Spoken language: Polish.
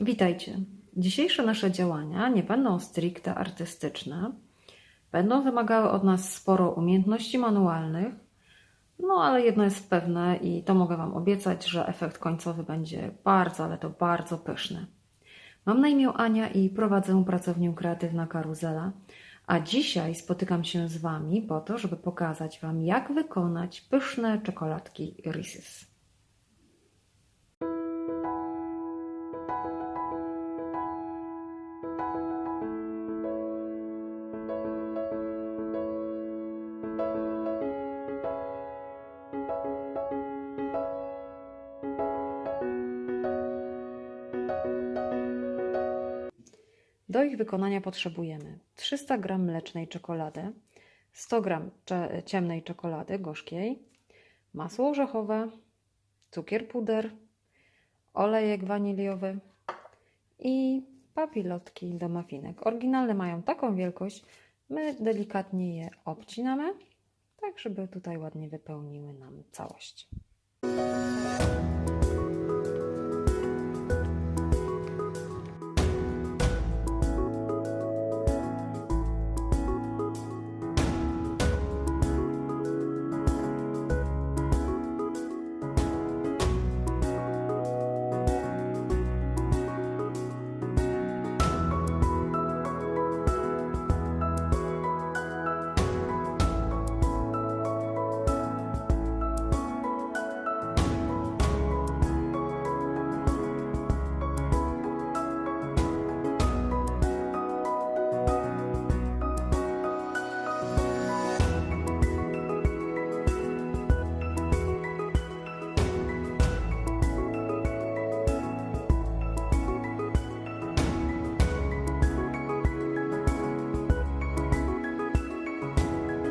Witajcie. Dzisiejsze nasze działania nie będą stricte artystyczne. Będą wymagały od nas sporo umiejętności manualnych, no ale jedno jest pewne i to mogę Wam obiecać, że efekt końcowy będzie bardzo, ale to bardzo pyszny. Mam na imię Ania i prowadzę pracownię Kreatywna Karuzela, a dzisiaj spotykam się z Wami po to, żeby pokazać Wam, jak wykonać pyszne czekoladki Reese's. Do ich wykonania potrzebujemy 300 g mlecznej czekolady, 100 g ciemnej czekolady gorzkiej, masło orzechowe, cukier puder, olejek waniliowy i papilotki do mafinek. Oryginalne mają taką wielkość, my delikatnie je obcinamy, tak żeby tutaj ładnie wypełniły nam całość.